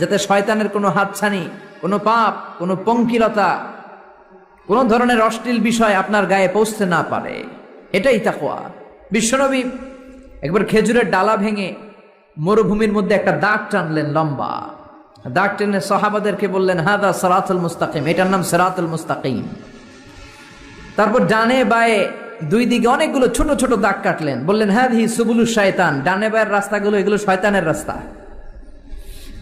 যাতে শয়তানের কোনো হাতছানি, কোনো পাপ, কোনো পঙ্কিলতা, কোনো ধরনের অশ্লীল বিষয় আপনার গায়ে পৌঁছতে না পারে। এটাই তাকোয়া বিশ্বনবী একবার খেজুরের ডালা ভেঙে মরুভূমির মধ্যে একটা দাগ টানলেন লম্বা। দাগ টেনে সাহাবাদেরকে বললেন, হাদা সরাতুল মুস্তাকিম। এটার নাম সেরাতুল মুস্তাকিম। তারপর ডানে বায়ে দুই দিকে অনেকগুলো ছোট ছোট দাগ কাটলেন। বললেন হ্যাঁ হি সুবুলু শয়তান। ডানে বায়ের রাস্তাগুলো এগুলো শয়তানের রাস্তা।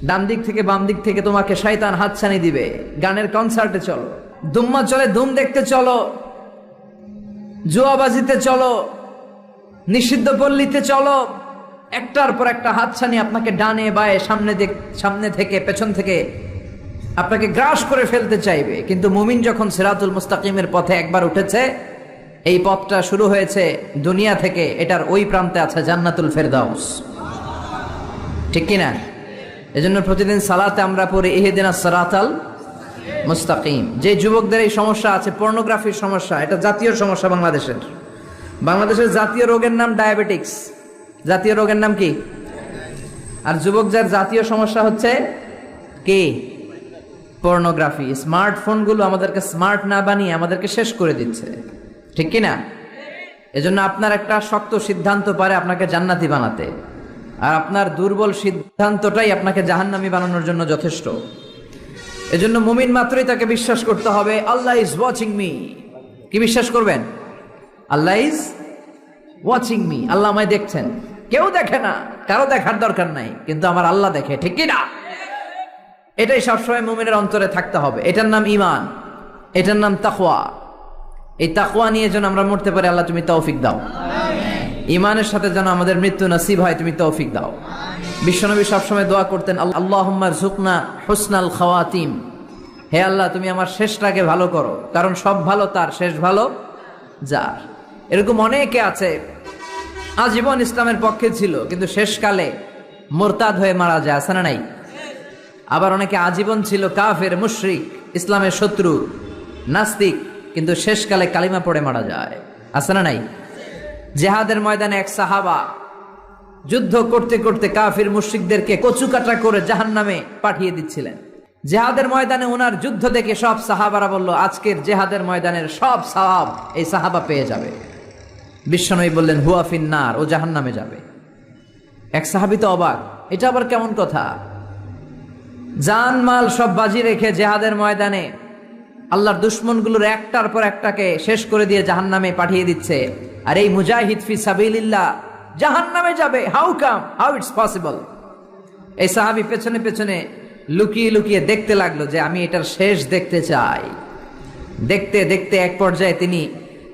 ডান দিক থেকে বাম দিক থেকে তোমাকে শয়তান হাতছানি দিবে। গানের কনসার্টে চলো। দুম্মা চলে দুম দেখতে চলো। জুয়াবাজিতে চলো। নিষিদ্ধ পল্লীতে চলো। একটার পর একটা হাতছানি আপনাকে ডানে, বায়ে, সামনে সামনে থেকে, পেছন থেকে আপনাকে গ্রাস করে ফেলতে চাইবে। কিন্তু মুমিন যখন সিরাতুল মুস্তাকিমের পথে একবার উঠেছে, এই পথটা শুরু হয়েছে দুনিয়া থেকে। এটার ওই প্রান্তে আছে জান্নাতুল ফেরদাউস। ঠিক কিনা? এজন্য প্রতিদিন সালাতে আমরা পড়ি, ইহেদিনা সারাতাল মুস্তাকিম। যে যুবকদের এই সমস্যা আছে, পর্নোগ্রাফির সমস্যা, এটা জাতীয় সমস্যা বাংলাদেশের। বাংলাদেশের জাতীয় রোগের নাম ডায়াবেটিক্স। জাতীয় রোগের নাম কি? আর যুবক যার জাতীয় সমস্যা হচ্ছে কে? পর্নোগ্রাফি। স্মার্টফোনগুলো আমাদেরকে স্মার্ট না বানিয়ে আমাদেরকে শেষ করে দিচ্ছে। ঠিক কি না এজন্য আপনার একটা শক্ত সিদ্ধান্ত পারে আপনাকে জান্নাতি বানাতে। আর আপনার দুর্বল সিদ্ধান্তটাই আপনাকে জাহান্নামি বানানোর জন্য যথেষ্ট। এজন্য মুমিন মাত্রই তাকে বিশ্বাস করতে হবে, আল্লাহ ইজ ওয়াচিং মি কি বিশ্বাস করবেন? আল্লাহ ইজ ওয়াচিং মি আল্লাহ আমায় দেখছেন। কেউ দেখে না, কারও দেখার দরকার নাই, কিন্তু আমার আল্লাহ দেখে, ঠিক কি না? এটাই সবসময় মুমিনের অন্তরে থাকতে হবে। এটার নাম ইমান এটার নাম তাকওয়া। এই তাকওয়া নিয়ে যেন আমরা মরতে পারি, আল্লাহ তুমি তৌফিক দাও। ইমানের সাথে যেন আমাদের মৃত্যু নসিব হয়, তুমি তৌফিক দাও। বিশ্বনবী সবসময় দোয়া করতেন, আল্লাহ জুকনা হোসনাল খাওয়াতিম। হে আল্লাহ, তুমি আমার শেষটাকে ভালো করো, কারণ সব ভালো তার, শেষ ভালো যার। এরকম অনেকে আছে, আজীবন ইসলামের পক্ষে ছিল, কিন্তু শেষকালে মোরতাদ হয়ে মারা যায়, আছে না নাই? আবার অনেকে আজীবন ছিল কাফের, মুশরিক, ইসলামের শত্রু, নাস্তিক, কিন্তু শেষকালে কালিমা পড়ে মারা যায়, আছে না নাই? জেহাদের ময়দানে এক সাহাবা যুদ্ধ করতে করতে কাফির মুশরিকদেরকে কচুকাটা করে জাহান নামে পাঠিয়ে দিচ্ছিলেন। জেহাদের ময়দানে ওনার যুদ্ধ দেখে সব সাহাবারা বলল, আজকের জেহাদের ময়দানের সব সাহাব এই সাহাবা পেয়ে যাবে। বিশ্বনবী বললেন হুয়াফিন নার ও জাহান নামে যাবে। এক সাহাবি তো অবাক, এটা আবার কেমন কথা? জান মাল সব বাজি রেখে জেহাদের ময়দানে আল্লাহর দুশ্মনগুলোর একটার পর একটাকে শেষ করে দিয়ে জাহান নামে পাঠিয়ে দিচ্ছে। আর এই মুজাহিদ ফি সাবিলিল্লাহ জাহান নামে যাবে। How come how it's possible এই সাহাবি পেছনে পেছনে লুকিয়ে লুকিয়ে দেখতে লাগল যে আমি এটার শেষ দেখতে চাই। দেখতে দেখতে এক পর্যায়ে তিনি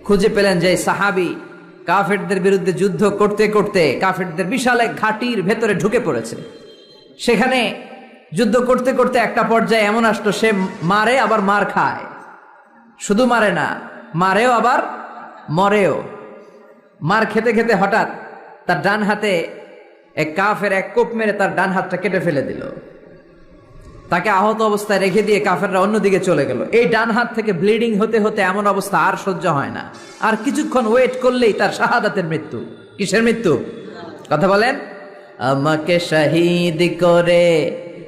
খুঁজে পেলেন যে সাহাবি কাফেরদের বিরুদ্ধে যুদ্ধ করতে করতে কাফেরদের বিশাল এক ঘাটির ভেতরে ঢুকে পড়েছে। সেখানে যুদ্ধ করতে করতে একটা পর্যায়ে এমন আসলো, সে মারে, আবার মার খায়। শুধু মারে না, মারেও আবার মরেও। মার খেতে খেতে হঠাৎ তার ডান হাতে এক কাফের এক কোপ মেরে তার ডান হাতটা কেটে ফেলে দিল। তাকে আহত অবস্থায় রেখে দিয়ে কাফেররা অন্যদিকে চলে গেল। এই ডান হাত থেকে ব্লিডিং হতে হতে এমন অবস্থা আর সহ্য হয় না। আর কিছুক্ষণ ওয়েট করলেই তার শাহাদাতের মৃত্যু। কিসের মৃত্যু? কথা বলেন? আমাকে শহীদ করে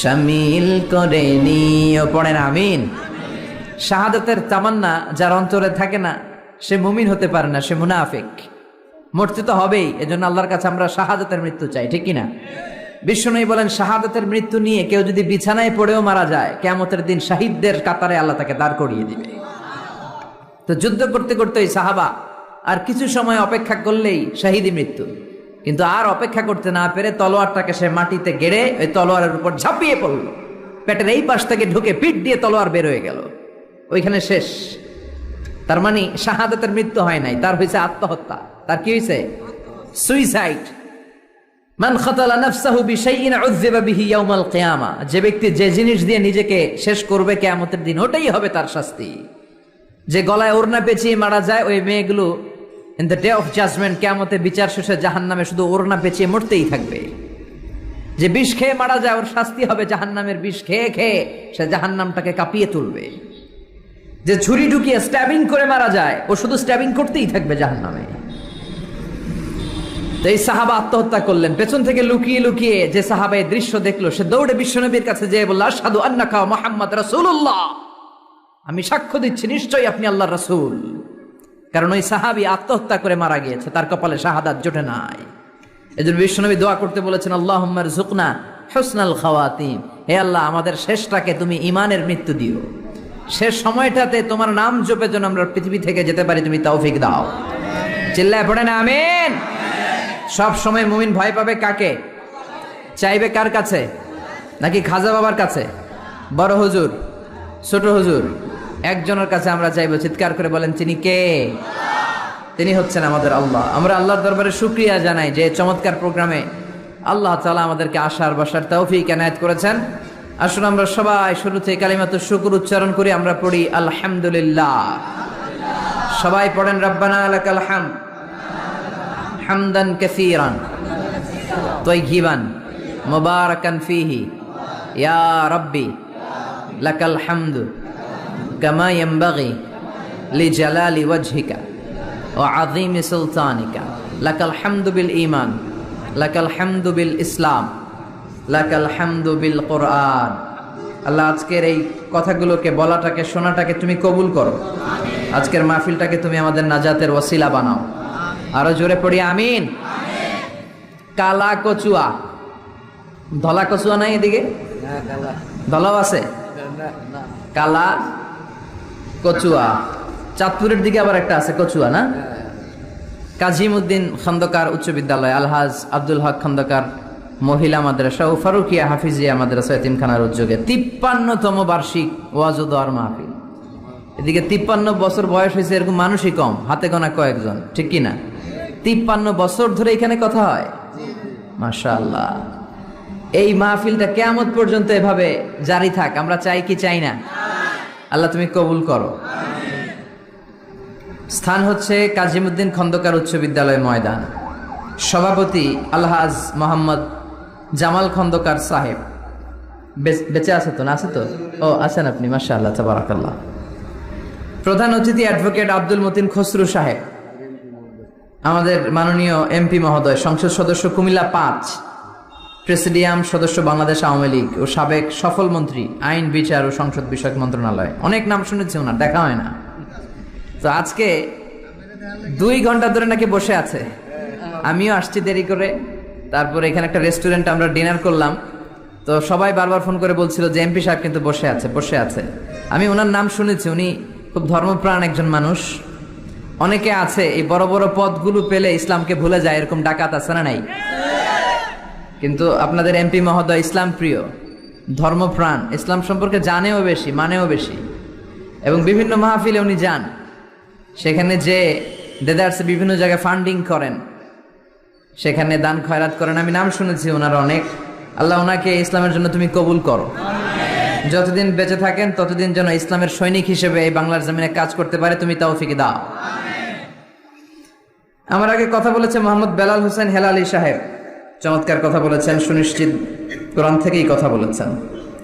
সামিল করে নিও, পড়েন আমিন। শাহাদাতের তামান্না যার অন্তরে থাকে না, সে মুমিন হতে পারে না, সে মুনাফিক। মরতে তো হবেই, এজন্য আল্লাহর কাছে আমরা শাহাদাতের মৃত্যু চাই, ঠিক কিনা বিষ্ণু বলেন, শাহাদাতের মৃত্যু নিয়ে কেউ যদি বিছানায় পড়েও মারা যায় কেমতের দিন শাহিদদের কাতারে আল্লাহ তাকে দাঁড় করিয়ে দিবে। তো যুদ্ধ করতে করতে ওই সাহাবা আর কিছু সময় অপেক্ষা করলেই শাহিদি মৃত্যু। কিন্তু আর অপেক্ষা করতে না পেরে তলোয়ারটাকে সে মাটিতে গেড়ে ওই তলোয়ারের উপর ঝাঁপিয়ে পড়ল। পেটের এই পাশ থেকে ঢুকে পিঠ দিয়ে তলোয়ার বের হয়ে গেল। ওইখানে শেষ। তার মানে শাহাদাতের মৃত্যু হয় নাই, তার হয়েছে আত্মহত্যা। তার কি হয়েছে সুইসাইড মান খাতালা নাফসাহু বিশাইইন উযযিবা বিহি ইয়াউমাল কিয়ামা। যে ব্যক্তি যে জিনিস দিয়ে নিজেকে শেষ করবে কিয়ামতের দিন, ওটাই হবে তার শাস্তি। যে গলায় ওড়না পেঁচিয়ে মারা যায়, ওই মেয়েগুলো in the day of judgement কিয়ামতে বিচার শেষে জাহান্নামে শুধু ওড়না পেঁচিয়ে মরতেই থাকবে। যে বিষ খেয়ে মারা যায়, ওর শাস্তি হবে জাহান্নামের বিষ খেয়ে খেয়ে সে জাহান্নামটাকে কাঁপিয়ে তুলবে। যে ছুরি ঢুকিয়ে স্ট্যাবিং করে মারা যায়, ও শুধু স্ট্যাবিং করতেই থাকবে জাহান্নামে। তো এই সাহাবা আত্মহত্যা করলেন। পেছন থেকে লুকিয়ে লুকিয়ে যে সাহাবা এই দৃশ্য দেখল, সে দৌড়ে বিশ্বনবীর কাছে যেয়ে বলল আসাদু আন্নাকা মোহাম্মদ রাসূলুল্লাহ। আমি সাক্ষ্য দিচ্ছি, নিশ্চয়ই আপনি আল্লাহ রাসূল। কারণ ওই সাহাবী আত্মহত্যা করে মারা গিয়েছে, তার কপালে শাহাদাত জোটে নাই। এজন্য বিশ্বনবী দোয়া করতে বলেছেন আল্লাহুম্মার জুকনা হোসনাল খাওয়াতিম। হে আল্লাহ, আমাদের শেষটাকে তুমি ইমানের মৃত্যু দিও। শেষ সময়টাতে তোমার নাম জপে যেন আমরা পৃথিবী থেকে যেতে পারি, তুমি তৌফিক দাও। চিল্লায় পড়ে না, আমিন? সব সময় মুমিন ভয় পাবে কাকে? চাইবে কার কাছে? নাকি খাজা বাবার কাছে? বড় হুজুর? ছোট হুজুর? একজনের কাছে আমরা যাইব চিৎকার করে বলেন, তিনি কে? তিনি হচ্ছেন আমাদের আল্লাহ। আমরা আল্লাহর দরবারে সুক্রিয়া জানাই যে চমৎকার প্রোগ্রামে আল্লাহ তালা আমাদেরকে আশার বাসার তৌফিক এনায়ত করেছেন। আসুন আমরা সবাই শুরুতে কালিমাত শুকুর উচ্চারণ করি, আমরা পড়ি, আলহামদুলিল্লাহ। সবাই পড়েন, রব্বানা আলাকাল হাম হামদান তৈ ঘিবান মোবারকান ফিহি। ইয়া রব্বি লাকাল হামদু ও ইসলাম কোরআন আজকের এই কথাগুলোকে, বলাটাকে, শোনাটাকে তুমি কবুল করো। আজকের মাহফিলটাকে তুমি আমাদের নাজাতের ওসিলা বানাও। আরও জোরে পড়ি, আমিন। কালা কচুয়া। ধলা কচুয়া নাই এদিকে? ধলাও আছে? কালা কচুয়া। চাঁদপুরের দিকে আবার একটা আছে, কচুয়া, না? কাজিমউদ্দিন খন্দকার উচ্চ বিদ্যালয়, আলহাজ আব্দুল হক খন্দকার মহিলা মাদ্রাসা ও ফারুকিয়া হাফিজিয়া মাদ্রাসা এতিমখানার উদ্যোগে তিপ্পান্নতম বার্ষিক ওয়াজুদার মাহফিল। এদিকে তিপ্পান্ন বছর বয়স হয়েছে, এরকম মানুষই কম, হাতে গোনা কয়েকজন, ঠিক কি না? তিপ্পান্ন বছর ধরে এখানে কথা হয়? মাশাআল্লাহ। এই মাহফিলটা কেয়ামত পর্যন্ত এভাবে জারি থাক, আমরা চাই কি চাই না? আল্লাহ তুমি কবুল করো। স্থান হচ্ছে কাজিমুদ্দিন খন্দকার উচ্চ বিদ্যালয় ময়দান। সভাপতি আলহাজ মোহাম্মদ জামাল খন্দকার সাহেব। বেঁচে আছে তো? না আছে তো? ও, আছেন আপনি মাসা আল্লাহ তাবারাকাল্লাহ। প্রধান অতিথি অ্যাডভোকেট আব্দুল মতিন খসরু সাহেব। আমাদের মাননীয় এমপি মহোদয়, সংসদ সদস্য কুমিল্লা পাঁচ। প্রেসিডিয়াম সদস্য বাংলাদেশ আওয়ামী লীগ ও সাবেক সফল মন্ত্রী, আইন, বিচার ও সংসদ বিষয়ক মন্ত্রণালয়। অনেক নাম শুনেছি ওনার, দেখা হয় না। তো আজকে দুই ঘণ্টা ধরে নাকি বসে আছে। আমিও আসছি দেরি করে। তারপরে এখানে একটা রেস্টুরেন্ট আমরা ডিনার করলাম। তো সবাই বারবার ফোন করে বলছিল যে এমপি সাহেব কিন্তু বসে আছে বসে আছে। আমি ওনার নাম শুনেছি, উনি খুব ধর্মপ্রাণ একজন মানুষ। অনেকে আছে, এই বড় বড় পদগুলো পেলে ইসলামকে ভুলে যায়, এরকম ডাকাত আছে না নাই? কিন্তু আপনাদের এমপি মহোদয় ইসলাম প্রিয়, ধর্মপ্রাণ, ইসলাম সম্পর্কে জানেও বেশি, মানেও বেশি। এবং বিভিন্ন মাহফিলে উনি যান। সেখানে যে দেদার্সে বিভিন্ন জায়গায় ফান্ডিং করেন, সেখানে দান খয়রাত করেন। আমি নাম শুনেছি ওনার অনেক। আল্লাহ ওনাকে ইসলামের জন্য তুমি কবুল করো। যতদিন বেঁচে থাকেন, ততদিন যেন ইসলামের সৈনিক হিসেবে এই বাংলার জমিনে কাজ করতে পারে, তুমি তাও ফিকে দাও। আমার আগে কথা বলেছে মোহাম্মদ বেলাল হোসেন হেলালি সাহেব। চমৎকার কথা বলেছেন, সুনিশ্চিত কোরআন থেকেই কথা বলেছেন।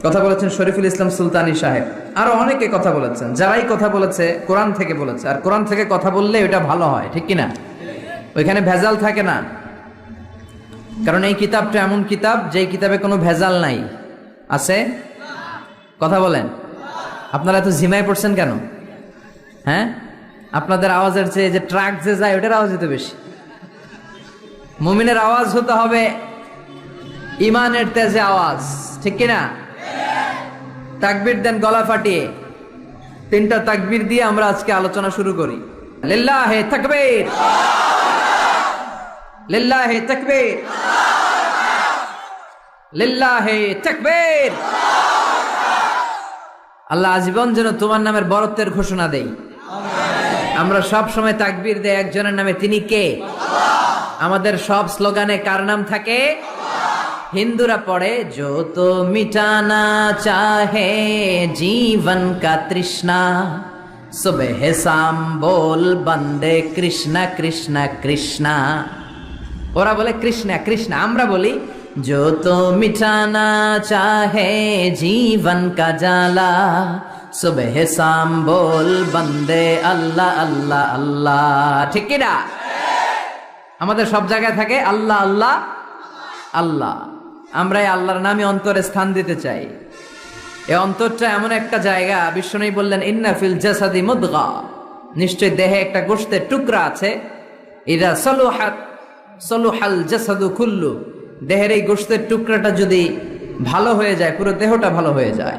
কথা বলেছেন শরীফুল ইসলাম সুলতানি সাহেব। আরও অনেকে কথা বলেছেন, যারাই কথা বলেছে, কোরআন থেকে বলেছে। আর কোরআন থেকে কথা বললে ওটা ভালো হয়, ঠিক কিনা? ওইখানে ভেজাল থাকে না। কারণ এই কিতাবটা এমন কিতাব, যেই কিতাবে কোনো ভেজাল নাই। আছে? কথা বলেন। আপনারা এত ঝিমায় পড়ছেন কেন? হ্যাঁ? আপনাদের আওয়াজের চেয়ে যে ট্রাক যে যায়, ওটার আওয়াজ হতে বেশি। মুমিনের আওয়াজ হতে হবে ইমানের তেজে আওয়াজ, ঠিক কিনা? তাকবির দেন, গলা ফাটিয়ে। তিনটা তাকবির দিয়ে আমরা আজকে আলোচনা শুরু করি। লিল্লাহে তাকবীর। লিল্লাহে তাকবীর। লিল্লাহে তাকবীর। আল্লাহ আজীবন যেন তোমার নামের বরত্বের ঘোষণা দেই আমরা সব সময় তাকবীর দেয় একজনের নামে তিনি কে? আমাদের সব স্লোগানে কার নাম থাকে হিন্দুরা পড়ে जो तो मिटाना चाहे जीवन का तृष्णा सुबह शाम बोल बंदे कृष्ण कृष्ण कृष्णा ওরা বলে কৃষ্ণা কৃষ্ণা আমরা বলি जो तो मिटाना चाहे जीवन का जाला सुबह शाम बोल बंदे अल्लाह अल्लाह अल्लाह ঠিক কি না আমাদের সব জায়গায় থাকে আল্লাহ আল্লাহ আল্লাহ। আমরা এই আল্লাহর নামে অন্তরে স্থান দিতে চাই। এই অন্তরটা এমন একটা জায়গা বিষ্ণু বললেন, ইন্না ফিল জাসাদি মুদগা। নিশ্চয় দেহে একটা গোশতের টুকরা আছে। ইরা সলুহাত সলুহাল জাসাদু খুল্লু দেহের এই গোশতের টুকরাটা যদি ভালো হয়ে যায়, পুরো দেহটা ভালো হয়ে যায়।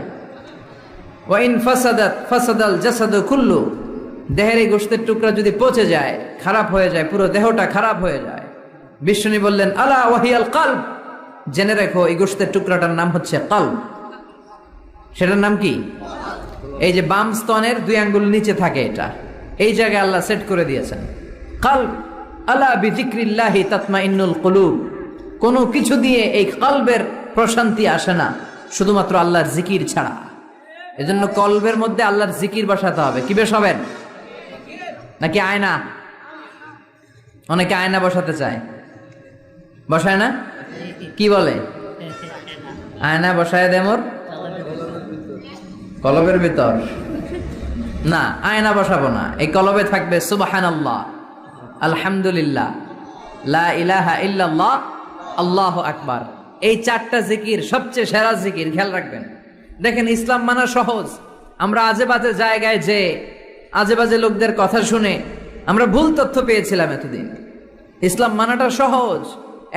ওয়াইন ফাসাদাত, ফাসাদাল জাসাদু কুল্লু। দেহের এই গোশতের টুকরা যদি পচে যায়, খারাপ হয়ে যায়, পুরো দেহটা খারাপ হয়ে যায়। বিষ্ণু বললেন, আলা ওয়াহিয়াল কালব? জেনে রেখো, এই গোশতের টুকরাটার নাম হচ্ছে কালব। সেটার নাম কি? এই যে বাম স্তনের দুই আঙ্গুল নিচে থাকে এটা। এই জায়গায় আল্লাহ সেট করে দিয়েছেন। কালব, আলা বিজিক্রিল্লাহি তাতমা ইন্নুল কুলুব। কোনো কিছু দিয়ে এই কলবের প্রশান্তি আসে না, শুধুমাত্র আল্লাহর জিকির ছাড়া। এজন্য কলবের মধ্যে আল্লাহর জিকির বসাতে হবে। কি বেশ হবেন? নাকি আয়না? অনেকে আয়না বসাতে চায়। বসায় না? কি বলে? আয়না বসায় দে মোর। কলবের ভিতর। না, আয়না বসাবো না। এই কলবে থাকবে সুবাহান আল্লাহ আলহামদুলিল্লাহ, লা ইলাহা ইল্লাল্লাহ, আল্লাহ আকবার। এই চারটা জিকির, সবচেয়ে সেরা জিকির, খেয়াল রাখবেন। দেখেন ইসলাম মানা সহজ। আমরা আজে বাজে জায়গায় যে আজে বাজে লোকদের কথা শুনে আমরা ভুল তথ্য পেয়েছিলাম এতদিন। ইসলাম মানাটা সহজ,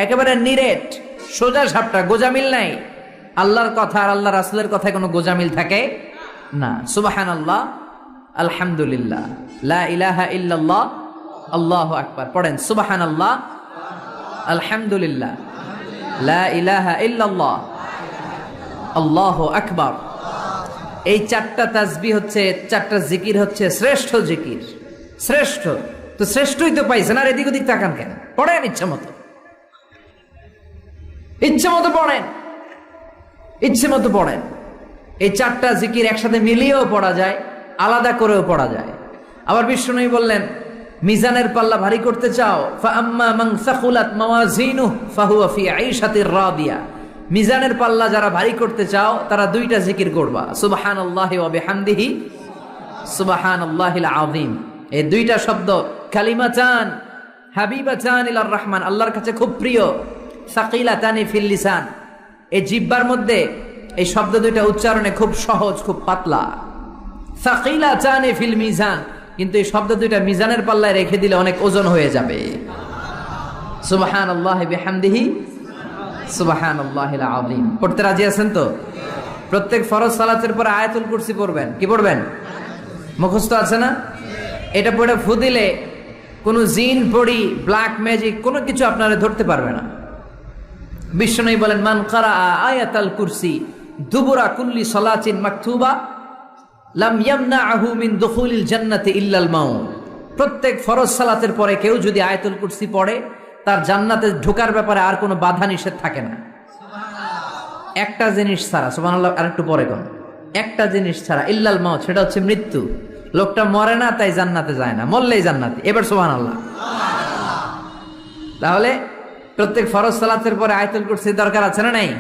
একেবারে নিরেট, সোজা সাপটা, গোজামিল নাই। আল্লাহর কথা আর আল্লাহ রাসুলের কথায় কোনো গোজামিল থাকে না। সুবাহান আল্লাহ আলহামদুলিল্লাহ। লা ইলাহা ইল্লাল্লাহ, আল্লাহ আকবার। পড়েন সুবাহান আল্লাহ আলহামদুলিল্লাহ। লা ইলাহা ইল্লাল্লাহ, আল্লাহ আকবার। এই চারটা তাজবি হচ্ছে, চারটা জিকির হচ্ছে, শ্রেষ্ঠ জিকির। শ্রেষ্ঠ। তো শ্রেষ্ঠই তো পাইছেন, আর এদিক ওদিক তাকান কেন? পড়েন ইচ্ছা মতো। ইচ্ছে মতো পড়েন। ইচ্ছে মতো পড়েন। এই চারটা জিকির একসাথে মিলিয়েও পড়া যায়, আলাদা করেও পড়া যায়। আবার বিষ্ণুই বললেন, মিজানের পাল্লা ভারী করতে চাও, ফাআম্মা মান সাকুলাত মাওয়াজিনুহু, ফাহুয়া ফি আইশাতির রাদিয়া। মিজানের পাল্লা যারা ভারী করতে চাও, তারা দুইটা জিকির করবা। সুবহানাল্লাহি ওয়া বিহামদিহি, সুবহানাল্লাহিল আযীম। এই দুইটা শব্দ, কালিমাতান, হাবিবাতান ইলার রহমান, আল্লাহর কাছে খুব প্রিয়। সাকিলাতানি ফিল লিসান। এই জিব্বার মধ্যে এই শব্দ দুইটা উচ্চারণে খুব সহজ, খুব পাতলা। সাকিলাতানি ফিল মিজান। কিন্তু এই শব্দ দুইটা মিজানের পাল্লায় রেখে দিলে অনেক ওজন হয়ে যাবে। সুবাহান আল্লাহ বিহামদিহি সুবাহান আযীম। পড়তে রাজি আছেন তো? প্রত্যেক ফরজ সালাতের পর আয়াতুল কুরসি পড়বেন। কি পড়বেন? মুখস্থ আছে না? এটা পড়ে ফু দিলে কোনো জিন পড়ি ব্ল্যাক ম্যাজিক কোনো কিছু আপনারা ধরতে পারবে না। বিষ্ণু বলেন, মান কারা আয়াতাল কুরসি দুবুরা কুল্লি সলাচিন মাকতুবা লাম ইয়ামনাহু মিন দুখুলিল জান্নাতি ইল্লাল মাউত। প্রত্যেক ফরজ সালাতের পরে কেউ যদি আয়াতুল কুরসি পড়ে তার জান্নাতে ঢোকার ব্যাপারে আর কোনো বাধা নিষেধ থাকে না। একটা জিনিস ছাড়া, সুবহানাল্লাহ আরেকটু পরে কোন। একটা জিনিস ছাড়া, ইল্লাল মাউত, সেটা হচ্ছে মৃত্যু। লোকটা মরে না, তাই জান্নাতে যায় না। মরলেই জান্নাতে। এবার সুবহানাল্লাহ। তাহলে প্রত্যেক ফরজ সালাতের পরে আয়াতুল কুরসি দরকার আছে না নাই?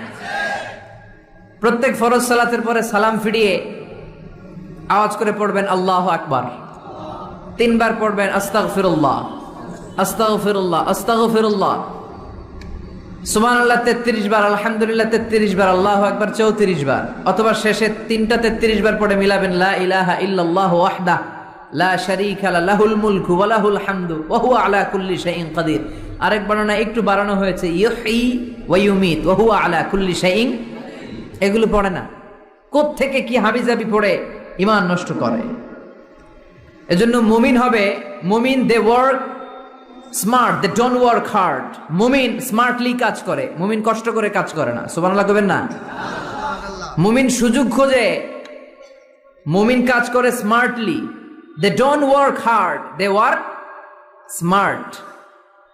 প্রত্যেক ফরজ সালাতের পরে সালাম ফিরিয়ে আওয়াজ করে পড়বেন আল্লাহ আকবার। তিনবার পড়বেন আস্তাগফিরুল্লাহ। আস্তাগফিরুল্লাহ সুবহানাল্লাহ 33 বার, আলহামদুলিল্লাহ 33 বার, আল্লাহু আকবার 34 বার। অথবা শেষে তিনটা 33 বার পড়ে মিলাবেন, লা লা আলা কুল্লি আরেক একটু বাড়ানো হয়েছে হুয়া কুল্লি এগুলো পড়ে না। থেকে কি হাবিজাবি পড়ে? ইমান নষ্ট করে। এজন্য মুমিন হবে, মুমিন they work smart they don't work hard মুমিন স্মার্টলি কাজ করে। মুমিন কষ্ট করে কাজ করে না। সুবহানাল্লাহ কবেন না? মুমিন সুযোগ খোঁজে। মুমিন কাজ করে smartly they don't work hard they work smart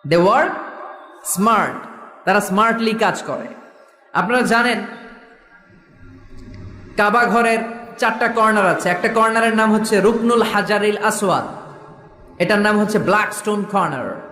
they work smart তারা স্মার্টলি কাজ করে। আপনারা জানেন, কাবা ঘরের চারটা কর্নার আছে। একটা কর্নারের নাম হচ্ছে রুকনুল হাজারিল আসওয়াদ। এটার নাম হচ্ছে ব্ল্যাক স্টোন কর্নার।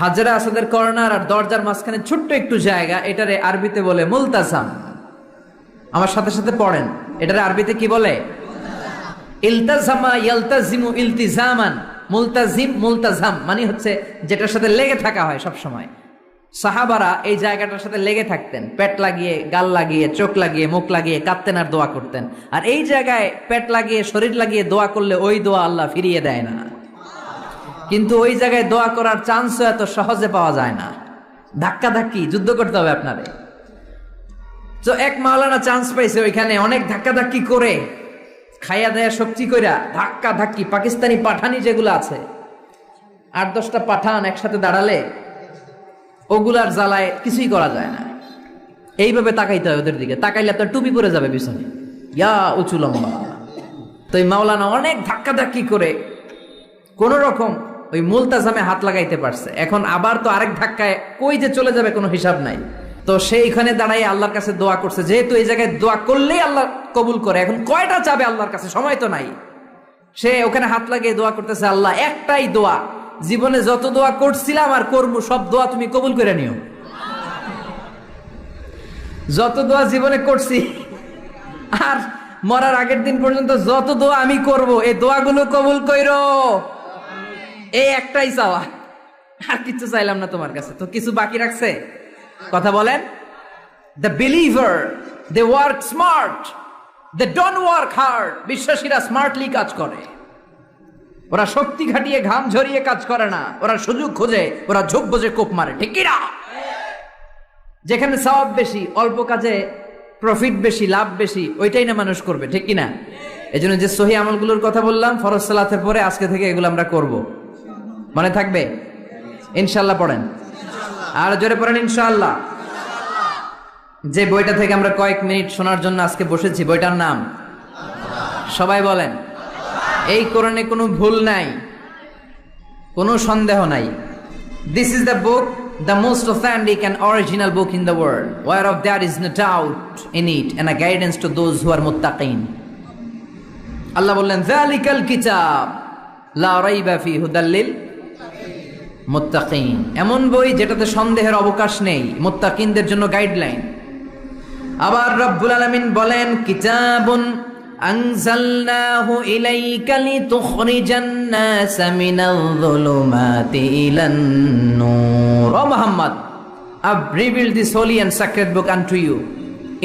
হাজরা আসাদের কর্নার আর দরজার মাঝখানে ছোট্ট একটু জায়গা, এটারে আরবিতে বলে মুলতাসাম। আমার সাথে সাথে পড়েন, এটারে আরবিতে কি বলে? ইলতাজামা ইয়ালতাজিমু ইলতিজামান, মুলতাজিম মুলতাজাম মানে হচ্ছে যেটার সাথে লেগে থাকা হয় সব সময় সাহাবারা এই জায়গাটার সাথে লেগে থাকতেন, পেট লাগিয়ে, গাল লাগিয়ে, চোখ লাগিয়ে, মুখ লাগিয়ে কাঁদতেন আর দোয়া করতেন। আর এই জায়গায় পেট লাগিয়ে, শরীর লাগিয়ে দোয়া করলে ওই দোয়া আল্লাহ ফিরিয়ে দেয় না। কিন্তু ওই জায়গায় দোয়া করার চান্সও এত সহজে পাওয়া যায় না। ধাক্কা ধাক্কি, যুদ্ধ করতে হবে আপনারে। তো এক মাওলানা চান্স পাইছে ওইখানে, অনেক ধাক্কা ধাক্কি করে। খাইয়া দেয়া শক্তি কইরা ধাক্কা ধাক্কি, পাকিস্তানি পাঠানি যেগুলো আছে, আট দশটা পাঠান একসাথে দাঁড়ালে ওগুলার জ্বালায় কিছুই করা যায় না। এইভাবে তাকাইতে হয় ওদের দিকে। তাকাইলে আপনার টুপি পরে যাবে পিছনে। ইয়া উঁচু লম্বা। তো এই মাওলানা অনেক ধাক্কা ধাক্কি করে কোন রকম ওই মুলতাজামে হাত লাগাইতে পারছে। এখন আবার তো আরেক ধাক্কায় কই যে চলে যাবে কোনো হিসাব নাই। তো সেইখানে দাঁড়াই আল্লাহর কাছে দোয়া করছে, যেহেতু এই জায়গায় দোয়া করলেই আল্লাহ কবুল করে, এখন কয়টা চাবে আল্লাহর কাছে? সময় তো নাই। সে ওখানে হাত লাগিয়ে দোয়া করতেছে, আল্লাহ, একটাই দোয়া, জীবনে যত দোয়া করছিলাম আর করব, সব দোয়া তুমি কবুল করে নিও। যত দোয়া জীবনে করছি, আর মরার আগের দিন পর্যন্ত যত দোয়া আমি করব, এই দোয়াগুলো কবুল কইরো। এই একটাই চাওয়া। আর কিছু চাইলাম না তোমার কাছে। তো কিছু বাকি রাখছে? কথা বলেন। The believer they work smart they don't work hard বিশ্বাসীরা smartly কাজ করে। ওরা শক্তি খাটিয়ে, ঘাম ঝরিয়ে কাজ করে না। ওরা সুযোগ খোঁজে, ওরা ঝোপ বোঝে, কোপ মারে। ঠিক কিনা? যেখানে সওয়াব বেশি, অল্প কাজে প্রফিট বেশি, লাভ বেশি, ওইটাই না মানুষ করবে। ঠিক কিনা? এই জন্য যে সহি আমলগুলোর কথা বললাম, ফরজ সালাতের পরে আজকে থেকে এগুলো আমরা করব। মনে থাকবে? ইনশাল্লাহ পড়েন। আর জোরে পড়েন ইনশাআল্লাহ। যে বইটা থেকে আমরা কয়েক মিনিট শোনার জন্য আজকে বসেছি, বইটার নাম? সবাই বলেন। এই কোরআনে কোনো ভুল নাই, কোনো সন্দেহ নাই। This is the book the most authentic and original book in the world whereof there is no doubt in it and a guidance to those who are মুত্তাকিন আল্লাহ বললেন যালিকাল কিতাব লা রাইবা ফি হুদাল্লিল মুত্তাকিন। এমন বই যেটাতে সন্দেহের অবকাশ নেই, মুত্তাকিনদের জন্য গাইডলাইন। আবার রব্বুল আলামিন বলেন, কিতাবুন আনজালনাহু ইলাইকা লিতুখরিজান নাস মিনাল যুলুমাতি ইলান নূর। ও Muhammad I've revealed this holy and sacred book unto you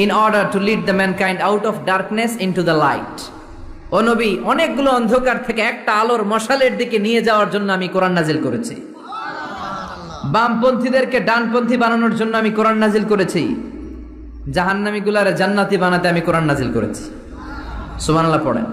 in order to lead the mankind out of darkness into the light. ও নবী, অনেকগুলো অন্ধকার থেকে একটা আলোর মশালের দিকে নিয়ে যাওয়ার জন্য আমি কোরআন নাজিল করেছি। বামপন্থীদেরকে ডানপন্থী বানানোর জন্য আমি কোরআন নাজিল করেছি। জাহান্নামী গুলারে জান্নাতি বানাতে আমি কোরআন নাজিল করেছি। সুবহানাল্লাহ, পড়েন।